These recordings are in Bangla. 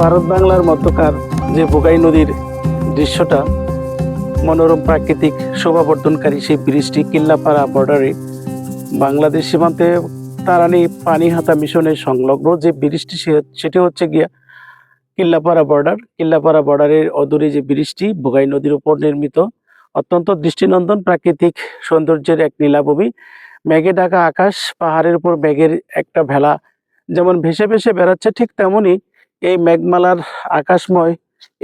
ভারত বাংলার মধ্যকার যে বোগাই নদীর দৃশ্যটা, মনোরম প্রাকৃতিক শোভাবর্ধনকারী সেই ব্রিজটি কিল্লাপাড়া বর্ডারে বাংলাদেশ সীমান্তে তারানি পানিহাতা মিশনের সংলগ্ন যে ব্রিজটি সেটি হচ্ছে গিয়া কিল্লাপাড়া বর্ডার কিল্লাপাড়া বর্ডারের অদূরে যে ব্রিজটি বোগাই নদীর উপর নির্মিত, অত্যন্ত দৃষ্টিনন্দন প্রাকৃতিক সৌন্দর্যের এক নীলাভূমি। মেঘে ঢাকা আকাশ, পাহাড়ের উপর মেঘের একটা ভেলা যেমন ভেসে ভেসে বেড়াচ্ছে, ঠিক তেমনই এই মেঘমালার আকাশময়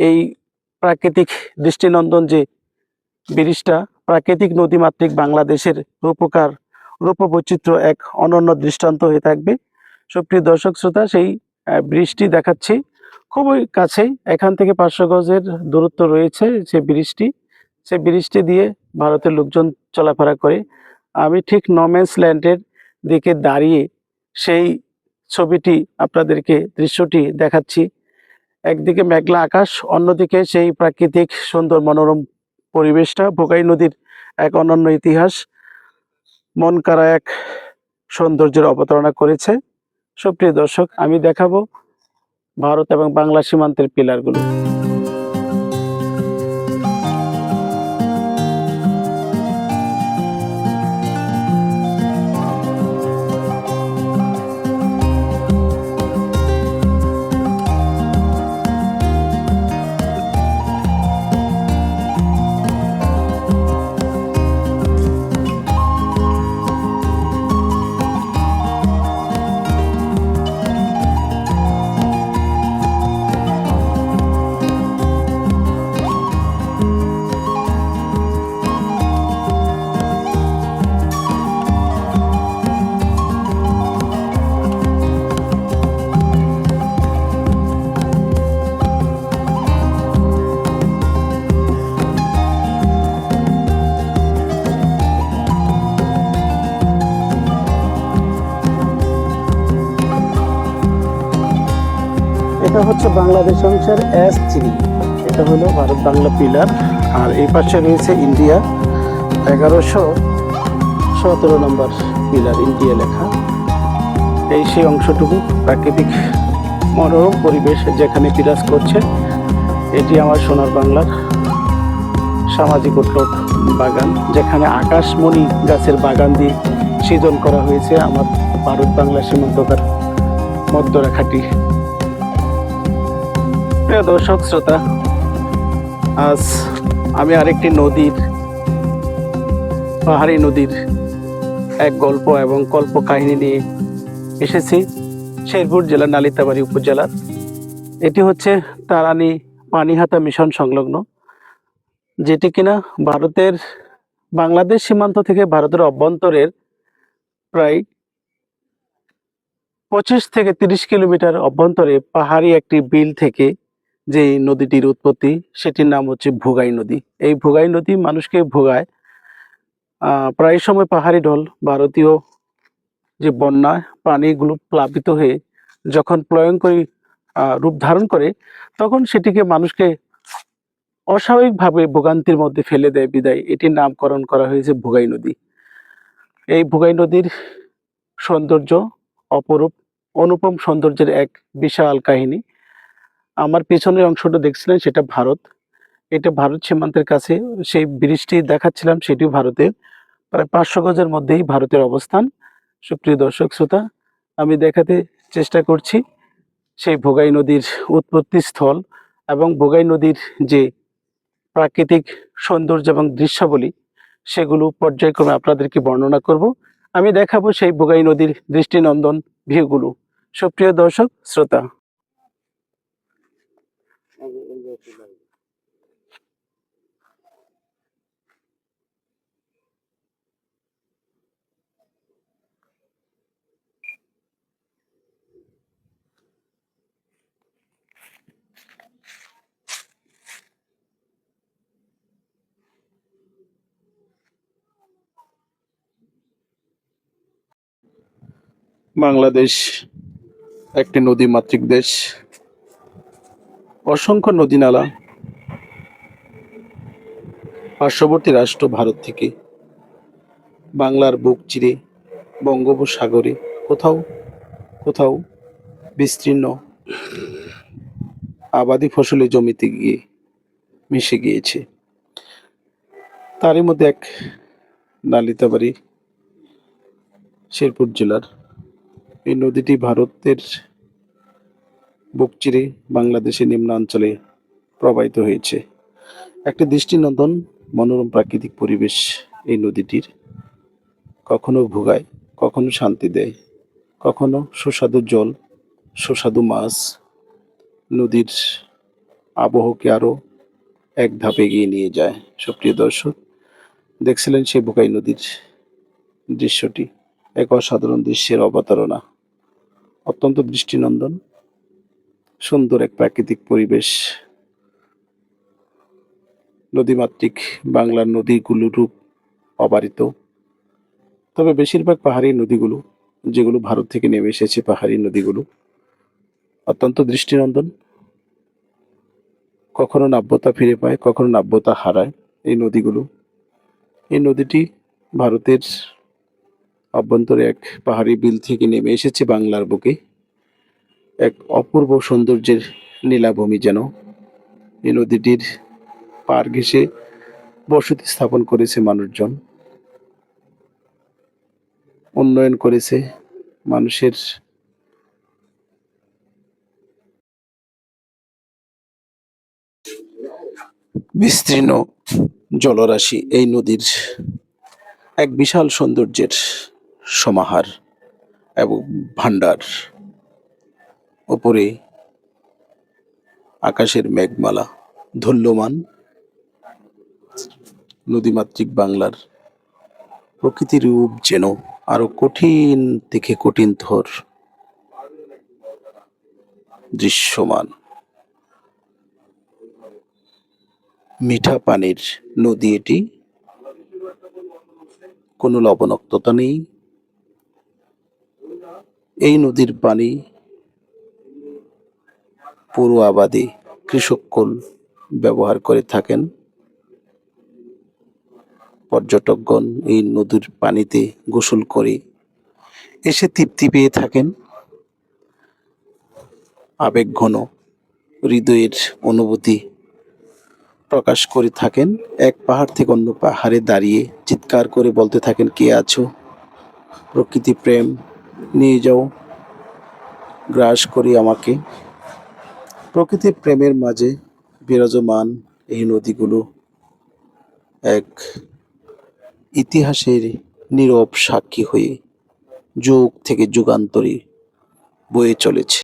এই প্রাকৃতিক দৃষ্টিনন্দন যে ব্রিজটা, প্রাকৃতিক নদীমাতৃক বাংলাদেশের রূপকার, রূপবৈচিত্র্য এক অনন্য দৃষ্টান্ত হয়ে থাকবে। সুপ্রিয় দর্শক শ্রোতা, সেই ব্রিজটি দেখাচ্ছি। খুবই কাছেই, এখান থেকে পাঁচশো গজের দূরত্ব রয়েছে যে ব্রিজটি। সেই ব্রিজটি দিয়ে ভারতের লোকজন চলাফেরা করে। আমি ঠিক নমেন্স ল্যান্ডের দিকে দাঁড়িয়ে সেই ছবিটি আপনাদেরকে দৃশ্যটি দেখাচ্ছি। একদিকে মেঘলা আকাশ, অন্যদিকে সেই প্রাকৃতিক সুন্দর মনোরম পরিবেশটা, ভোগাই নদীর এক অনন্য ইতিহাস। মন কারা এক সৌন্দর্যের অবতারণা করেছে। সুপ্রিয় দর্শক, আমি দেখাবো ভারত এবং বাংলা সীমান্তের পিলারগুলো। এটা হচ্ছে বাংলাদেশ অংশের এস থ্রি এটা হলো ভারত বাংলা পিলার আর এই পাশে রয়েছে ইন্ডিয়া এগারোশো সতেরো নম্বর পিলার ইন্ডিয়া লেখা। এই সেই অংশটুকু প্রাকৃতিক মনোরম পরিবেশ যেখানে বিরাজ করছে, এটি আমার সোনার বাংলার সামাজিক উদ্যোগ বাগান, যেখানে আকাশমণি গাছের বাগান দিয়ে সৃজন করা হয়েছে আমার ভারত বাংলা সীমান্তকার মধ্যরেখাটি। প্রিয় দর্শক, শ্রোতা, আজ আমি আরেকটি নদীর, পাহাড়ি নদীর এক গল্প এবং কল্প কাহিনী নিয়ে এসেছি। শেরপুর জেলার নালিতাবাড়ি উপজেলার। এটি হচ্ছে তারানি পানিহাতা মিশন সংলগ্ন, যেটি কিনা ভারতের, বাংলাদেশ সীমান্ত থেকে ভারতের অভ্যন্তরের প্রায় পঁচিশ থেকে তিরিশ কিলোমিটার অভ্যন্তরে পাহাড়ি একটি বিল থেকে যে নদীটির উৎপত্তি, সেটির নাম হচ্ছে ভোগাই নদী। এই ভোগাই নদী মানুষকে ভোগায়। প্রায় সময় পাহাড়ি ঢল, ভারতীয় যে বন্যা পানিগুলো প্লাবিত হয়ে যখন প্রয়ঙ্করী রূপ ধারণ করে, তখন সেটিকে মানুষকে অস্বাভাবিকভাবে ভোগান্তির মধ্যে ফেলে দেয় বিদায়। এটির নামকরণ করা হয়েছে ভোগাই নদী। এই ভোগাই নদীর সৌন্দর্য অপরূপ, অনুপম সৌন্দর্যের এক বিশাল কাহিনী। আমার পেছনের অংশটা দেখছিলেন, সেটা ভারত। এটা ভারত সীমান্তের কাছে, সেই ব্রিজটি দেখাচ্ছিলাম, সেটিও ভারতের প্রায় পাঁচশো গজের মধ্যেই ভারতের অবস্থান। সুপ্রিয় দর্শক, শ্রোতা, আমি দেখাতে চেষ্টা করছি সেই ভোগাই নদীর উৎপত্তি স্থল এবং ভোগাই নদীর যে প্রাকৃতিক সৌন্দর্য এবং দৃশ্যাবলী, সেগুলো পর্যায়ক্রমে আপনাদেরকে বর্ণনা করব। আমি দেখাবো সেই ভোগাই নদীর দৃষ্টিনন্দন ভিউগুলো সুপ্রিয় দর্শক, শ্রোতা বাংলাদেশ একটি নদীমাতৃক দেশ। অসংখ্য নদী নালা পার্শ্ববর্তী রাষ্ট্র ভারত থেকে বাংলার বুক চিরে বঙ্গোপসাগরে কোথাও কোথাও বিস্তীর্ণ আবাদি ফসলি জমিতে গিয়ে মিশে গিয়েছে। তারই মধ্যে এক নালিতাবাড়ি, শেরপুর জেলার এই নদীটি ভারতের বুক চিরে বাংলাদেশের নিম্নাঞ্চলে প্রবাহিত হয়েছে। একটি দৃষ্টিনন্দন মনোরম প্রাকৃতিক পরিবেশ এই নদীটির। কখনো ভোগায়, কখনো শান্তি দেয়, কখনো সুস্বাদু জল, সুস্বাদু মাছ। নদীর আবহকে আরও এক ধাপ এগিয়ে নিয়ে যায়। সুপ্রিয় দর্শক, দেখছিলেন সেই বোকাই নদীর দৃশ্যটি। এক অসাধারণ দৃশ্যের অবতারণা। অত্যন্ত দৃষ্টিনন্দন, সুন্দর এক প্রাকৃতিক পরিবেশ। নদীমাতৃক বাংলার নদীগুলো রূপ অবারিত। তবে বেশিরভাগ পাহাড়ি নদীগুলো, যেগুলো ভারত থেকে নেমে এসেছে পাহাড়ি নদীগুলো, অত্যন্ত দৃষ্টিনন্দন। কখনো নাব্যতা ফিরে পায়, কখনো নাব্যতা হারায় এই নদীগুলো। এই নদীটি ভারতের অভ্যন্তরে এক পাহাড়ি বিল থেকে নেমে এসেছে বাংলার বুকে। এক অপূর্ব সৌন্দর্যের নীলাভূমি যেন। এই নদীটির পার ঘেঁষে বসতি স্থাপন করেছে মানুষজন। উন্নয়ন করেছে মানুষের বিস্তীর্ণ জলরাশি। এই নদীর এক বিশাল সৌন্দর্যের সমাহার এবং ভান্ডার ওপরে আকাশের মেঘমালা ধন্যমান নদীমাতৃক বাংলার প্রকৃতির রূপ যেন আরও কঠিন থেকে কঠিনতর দৃশ্যমান। মিঠা পানির নদী এটি। কোনো লবণাক্ততা নেই। এই নদীর পানি পুরো আবাদে কৃষককুল ব্যবহার করে থাকেন। পর্যটকগণ এই নদীর পানিতে গোসল করে এসে তৃপ্তি পেয়ে থাকেন। আবেগ ঘন হৃদয়ের অনুভূতি প্রকাশ করে থাকেন। এক পাহাড় থেকে অন্য পাহাড়ে দাঁড়িয়ে চিৎকার করে বলতে থাকেন, কে আছো? প্রকৃতি প্রেম নিয়ে যাও। গ্রাস করি আমাকে। প্রকৃতি প্রেমের মাঝে বিরাজমান এই নদীগুলো এক ইতিহাসের নীরব সাক্ষী হয়ে যুগ থেকে যুগান্তরে বয়ে চলেছে।